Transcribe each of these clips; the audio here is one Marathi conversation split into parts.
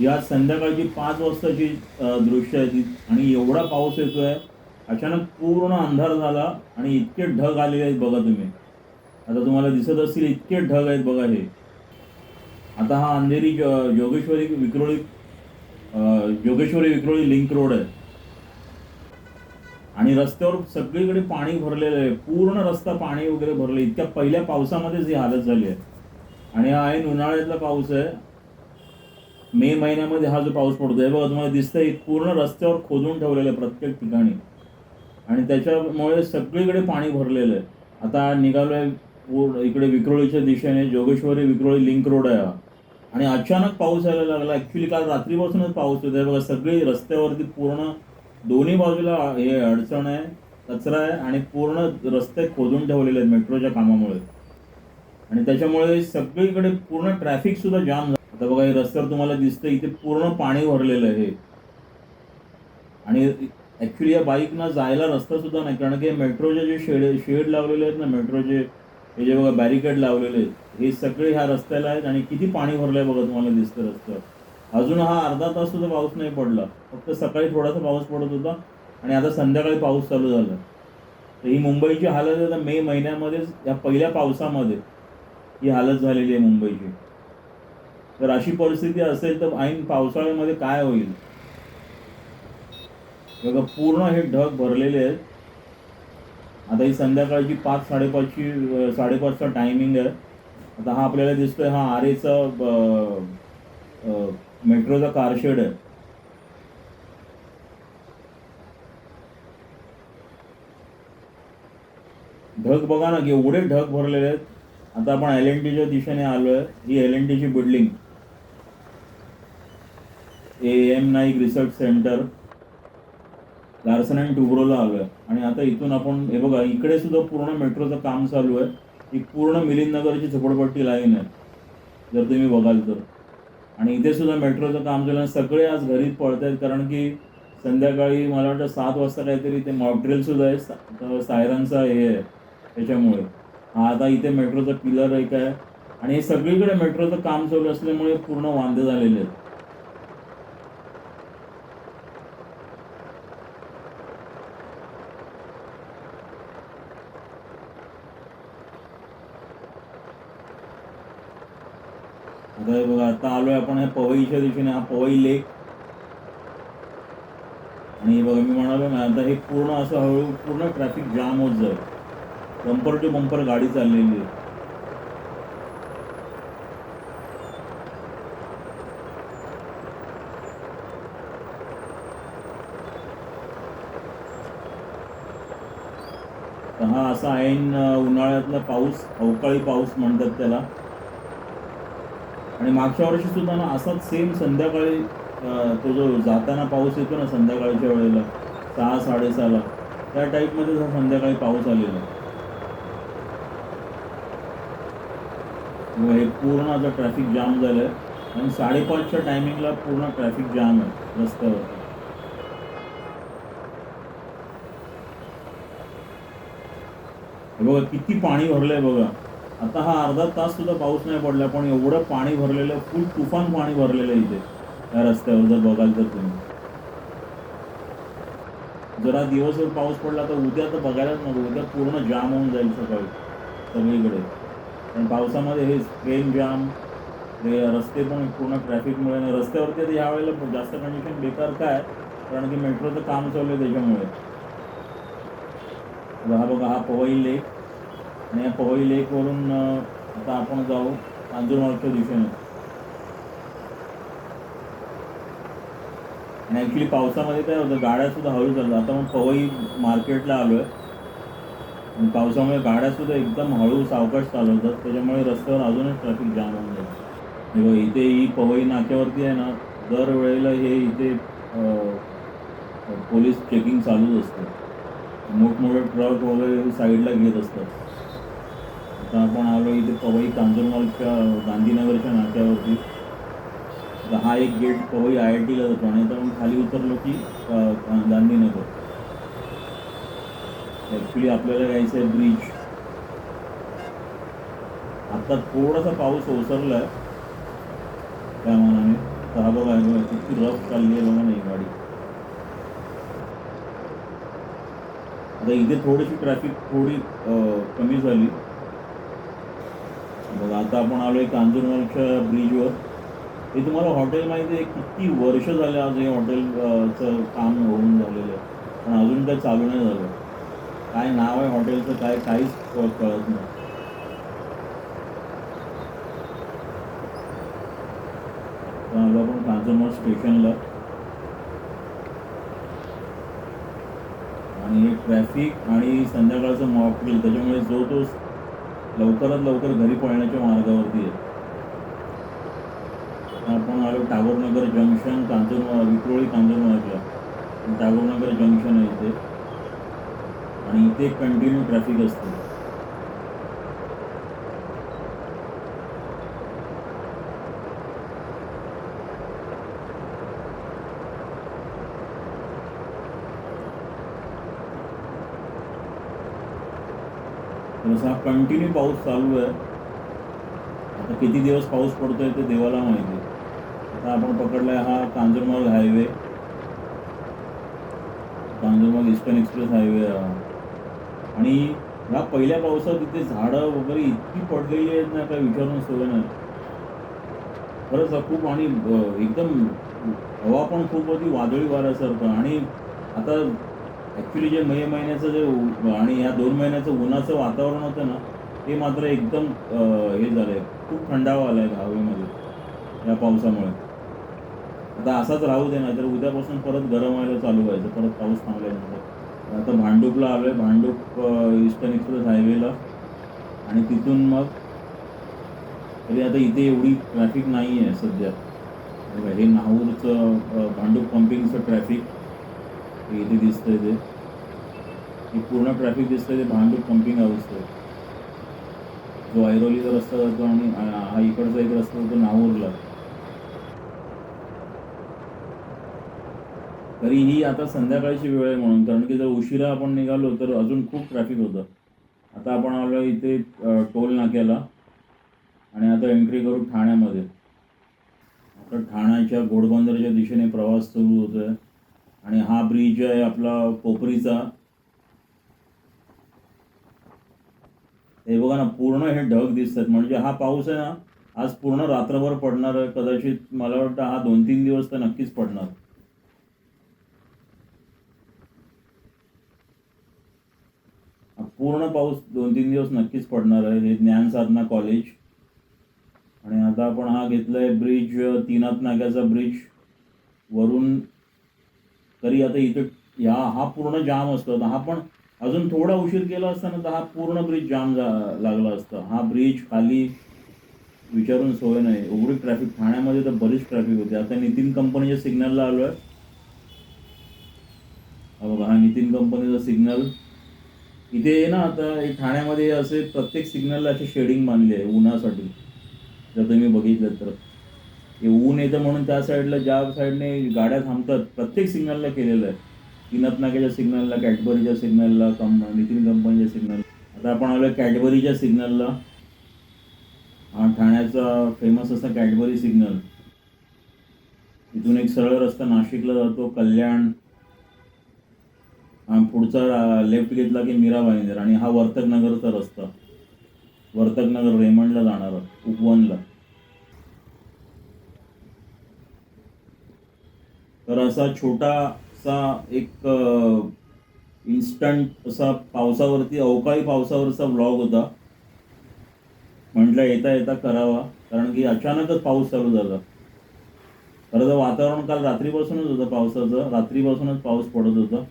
या संध्याकाळची पाच वाजताची दृश्य आहे ती. आणि एवढा पाऊस येतोय अचानक पूर्ण अंधार झाला आणि इतके ढग आलेले आहेत बघा तुम्ही. आता तुम्हाला दिसत असतील इतके ढग आहेत बघा हे. आता हा अंधेरी जोगेश्वरी विक्रोळी जोगेश्वरी विक्रोळी लिंक रोड आहे. आणि रस्त्यावर सगळीकडे पाणी भरलेलं आहे. पूर्ण रस्ता पाणी वगैरे भरले. इतक्या पहिल्या पावसामध्येच ही हालत झाली आहे. आणि हा आहे उन्हाळ्यातला पाऊस आहे. मे महिन्यामध्ये हा जो पाऊस पडतोय बघा तुम्हाला दिसतंय पूर्ण रस्त्यावर खोदून ठेवलेलं आहे प्रत्येक ठिकाणी. आणि त्याच्यामुळे सगळीकडे पाणी भरलेलं आहे. आता निघालोय इकडे विक्रोळीच्या दिशेने जोगेश्वरी विक्रोळी लिंक रोड आहे हा. आणि अचानक पाऊस यायला लागला. ऍक्च्युली काल रात्रीपासूनच पाऊस होत बघा सगळी रस्त्यावरती पूर्ण दोन्ही बाजूला हे अडचण आहे कचरा आहे आणि पूर्ण रस्ते खोदून ठेवलेले आहेत मेट्रोच्या कामामुळे. आणि त्याच्यामुळे सगळीकडे पूर्ण ट्रॅफिक सुद्धा जाम झालं. आता बघा हे रस्त्यावर तुम्हाला दिसतं इथे पूर्ण पाणी भरलेलं आहे. आणि ॲक्च्युली या बाईकना जायला रस्ता सुद्धा नाही कारण की मेट्रोचे जे शेड शेड लावलेले आहेत ना मेट्रोचे हे जे बघा बॅरिकेड लावलेले आहेत हे सगळे ह्या रस्त्याला आहेत आणि किती पाणी भरलंय बघा तुम्हाला दिसतं रस्त्यावर. अजून हा अर्धा तास सुद्धा पाऊस नाही पडला. फक्त सकाळी थोडासा पाऊस पडत होता आणि आता संध्याकाळी पाऊस चालू झाला. तर ही मुंबईची हालत आहे आता मे महिन्यामध्येच या पहिल्या पावसामध्ये ही हालत झालेली आहे मुंबईची. तर अशी परिस्थिती असेल तर ऐन पावसाळ्यामध्ये काय होईल? बघा पूर्ण हे ढग भरलेले आहेत. आता ही संध्याकाळची पाच साडेपाचची साडेपाचचा टायमिंग आहे. आता हा आपल्याला दिसतोय हा आरेचा मेट्रोचा कारशेड आहे. ढग बघा ना की एवढे ढग भरलेले आहेत. आता आपण एल एन टीच्या दिशेने आलोय. ही एल एन टीची building A M Naik research centre Larsen and टुब्रोला आलोय. आणि आता इथून आपण हे बघा इकडे सुद्धा पूर्ण मेट्रोचं काम चालू आहे. ही पूर्ण मिलिंदनगरची झोपडपट्टी लाईन आहे. जर तुम्ही बघाल तर. आणि इथे सुद्धा मेट्रोचं काम चालू आहे. सगळे आज घरीच पळत आहेत कारण की संध्याकाळी मला वाटतं सात वाजता काहीतरी ते मॉकड्रिल सुद्धा आहे. सा- सायरनचा हे आहे त्याच्यामुळे. हा आता इथे मेट्रोचा पिलर एक आहे. आणि हे सगळीकडे मेट्रोचं काम चालू असल्यामुळे पूर्ण वांदे झालेले आहेत. आता हे बघा आता आलोय आपण ह्या पवईच्या दिशेने हा पवई लेक आणि हे बघा मी म्हणालो ना आता हे पूर्ण असं हळूहळू पूर्ण ट्रॅफिक जाम होत जाईल बंपर टू बंपर गाडी चाललेली आहे हा असा ऐन उन्हाळ्यातला पाऊस अवकाळी पाऊस म्हणतात त्याला आणि मागच्या वर्षी सुद्धा ना असाच सेम संध्याकाळी तो जो जाताना पाऊस येतो ना संध्याकाळच्या वेळेला सहा साडेसहाला त्या टाईपमध्ये हा संध्याकाळी पाऊस आलेला. हे पूर्ण आता ट्रॅफिक जाम झालं आहे आणि साडेपाचच्या टायमिंगला पूर्ण ट्रॅफिक जाम आहे रस्त्यावर. बघा किती पाणी भरलंय बघा. आता हा अर्धा तास सुद्धा पाऊस नाही पडला पण एवढं पाणी भरलेलं फुल तुफान पाणी भरलेलं आहे इथे या रस्त्यावर जर बघाल तर तुम्ही. जरा दिवसभर पाऊस पडला तर उद्या तर बघायलाच नको उद्या पूर्ण जाम होऊन जाईल सकाळी सगळीकडे. पण पावसामध्ये हे ट्रेन जाम हे रस्ते पण पूर्ण ट्रॅफिकमुळे आणि रस्त्यावरती आता यावेळेला जास्त कंडिशन बेकार काय कारण की मेट्रोचं काम चालू आहे त्याच्यामुळे. हा बघा हा पवई लेक आणि या पवई लेकवरून आता आपण जाऊ कांजूरमार्गच्या दिशेने. आणि ॲक्च्युली पावसामध्ये काय होतं गाड्या सुद्धा हळू चालतात. आता मग पवई मार्केटला आलो आहे आणि पावसामुळे गाड्या सुद्धा एकदम हळू सावकाश चालवतात. त्याच्यामुळे रस्त्यावर अजूनच ट्रॅफिक जाम होऊन जाईल. बघा, इथे ही पवई नाक्यावरती आहे ना दर वेळेला हे इथे पोलीस चेकिंग चालूच असतं. मोठमोठे ट्रक वगैरे साईडला घेत असतात. पवई ते पवई कांजूरमार्गच्या गांधीनगरच्या नाक्यावरती. आता हा एक गेट पवई आय आय टीला जातो आणि आता खाली उतरलो की गांधीनगर. ॲक्च्युली आपल्याला यायचं आहे ब्रिज आता थोडासा पाऊस ओसरला आहे त्या मनाने. तर हा बघा किती रफ चालली आहे बघा नाही गाडी. आता इथे थोडीशी ट्रॅफिक थोडी कमी झाली. बघा आता आपण आलोय कांजूरमार्गच्या ब्रिजवर. हे तुम्हाला हॉटेल माहिती आहे किती वर्ष झाले आज हे हॉटेलचं काम होऊन झालेलं आहे. पण अजून काही चालू नाही झालं. काय नाव आहे हॉटेलचं काय काहीच कळत नाही. तर आलो आपण कांजूरमार्ग स्टेशनला. आणि ट्रॅफिक आणि संध्याकाळचं मॉकड्रिल त्याच्यामुळे जो तो लवकरात लवकर घरी पळण्याच्या मार्गावरती आहे. आपण आलो टागोरनगर जंक्शन कांजूर विक्रोळी कांजूरमार्गला टागोरनगर जंक्शन आहे इथे. आणि इथे कंटिन्यू ट्रॅफिक असते. तर कंटिन्यू पाऊस चालू आहे. आता किती दिवस पाऊस पडतोय ते देवाला माहिती आता आपण पकडलाय हा Kanjurmarg highway Kanjurmarg eastern express highway आणि ह्या पहिल्या पावसात इथे झाडं वगैरे इतकी पडलेली आहेत ना काय विचारून सोय नाही. खरंच खूप आणि एकदम हवा पण खूप होती वादळी वाऱ्यासारखं. आणि आता ॲक्च्युली जे मे महिन्याचं जे आणि या दोन महिन्याचं उन्हाचं वातावरण होतं ना ते मात्र एकदम हे झालंय. खूप थंडावा आलाय हवेमध्ये या पावसामुळे. आता असाच राहू दे ना तर उद्यापासून परत गरम व्हायला चालू व्हायचं. परत पाऊस थांबल्यानंतर म्हणजे. आता भांडूपला आलोय. भांडूप इस्टर्न ईस्टर्न एक्सप्रेस हायवेला आणि तिथून मग तरी आता इथे एवढी ट्रॅफिक नाही आहे सध्या. हे नाहूरचं भांडूप पंपिंगचं ट्रॅफिक इथे दिसतंय ते. पूर्ण ट्रॅफिक दिसतंय ते भांडूप पंपिंग हाऊस आहे. जो ऐरोलीचा रस्ता जातो आणि हा इकडचा एक रस्ता जातो नाहूरला. तरी ही आता संध्याकाळची वेळ आहे म्हणून कारण की जर उशिरा आपण निघालो तर अजून खूप ट्रॅफिक होतं. आता आपण आलो इथे टोल नाक्याला आणि आता एंट्री करू ठाण्यामध्ये. आता ठाण्याच्या घोडबंदरच्या दिशेने प्रवास सुरू होतोय. आणि हा ब्रिज आहे आपला पोपरीचा हे बघा ना पूर्ण हे ढग दिसतात. म्हणजे हा पाऊस आहे ना आज पूर्ण रात्रभर पडणार आहे. कदाचित मला वाटतं हा दोन तीन दिवस तर नक्कीच पडणार. पूर्ण पाऊस दोन तीन दिवस नक्कीच पडणार आहे. हे ज्ञान साधना कॉलेज आणि आता आपण हा घेतलाय ब्रिज तीनात नाक्याचा ब्रिज. वरून तरी आता इथं या हा पूर्ण जाम असतो. हा पण अजून थोडा उशीर केला असता ना तर हा पूर्ण ब्रिज जाम जा लागला असता. हा ब्रिज खाली विचारून सोय नाही. एवढी ट्रॅफिक ठाण्यामध्ये तर बरीच ट्रॅफिक होती. आता नितीन कंपनीच्या सिग्नलला आलो आहे बघा हा नितीन कंपनीचा सिग्नल इथे ना आता हे ठाण्यामध्ये असे प्रत्येक सिग्नलला असे शेडिंग बांधली आहे उन्हासाठी. जर तुम्ही बघितलं तर. हे ऊन येतं म्हणून त्या साईडला ज्या साईडने गाड्या थांबतात प्रत्येक सिग्नलला केलेलं आहे. तीनाथ सिग्नलला कॅडबरीच्या सिग्नलला कं नितीन कंपनीच्या सिग्नल आता आपण आलो कॅडबरीच्या सिग्नलला. हा ठाण्याचा फेमस असा कॅडबरी सिग्नल. इथून एक सरळ रस्ता नाशिकला जातो कल्याण. हा पुढचा लेफ्ट घेतला की मीरा भाईंदर आणि हा वर्तक नगरचा रस्ता. वर्तक नगर रेमंडला जाणारा उपवनला. तर असा छोटासा एक इन्स्टंट असा पावसावरती अवकाळी पावसावरचा ब्लॉग होता. म्हटलं येता येता करावा कारण की अचानकच पाऊस चालू झाला. खरं तर वातावरण काल रात्रीपासूनच होतं पावसाचं रात्रीपासूनच पाऊस पडत होता.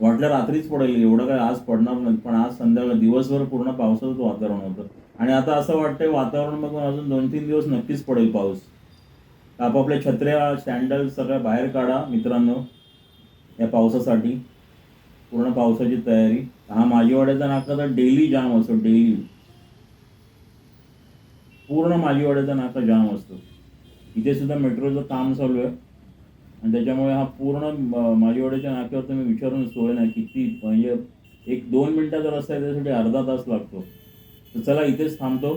वाटलं रात्रीच पडेल एवढं काय आज पडणार नाही पण आज संध्याकाळ दिवसभर पूर्ण पावसाचंच वातावरण होतं. आणि आता असं वाटतंय वातावरण बघून अजून दोन तीन दिवस नक्कीच पडेल पाऊस. आपापल्या छत्र्या सँडल सगळ्या बाहेर काढा मित्रांनो या पावसासाठी. पूर्ण पावसाची तयारी. हा माझीवाड्याचा नाका तर डेली जाम असतो डेली पूर्ण माझीवाड्याचा नाका जाम असतो. इथे सुद्धा मेट्रोचं काम चालू आहे. आणि त्याच्यामुळे हा पूर्ण माझीवाड्याच्या नाक्यावर तुम्ही विचारून सोय नाही किती म्हणजे एक दोन मिनिटाचा रस्ता आहे त्यासाठी अर्धा तास लागतो. तर चला इथेच थांबतो.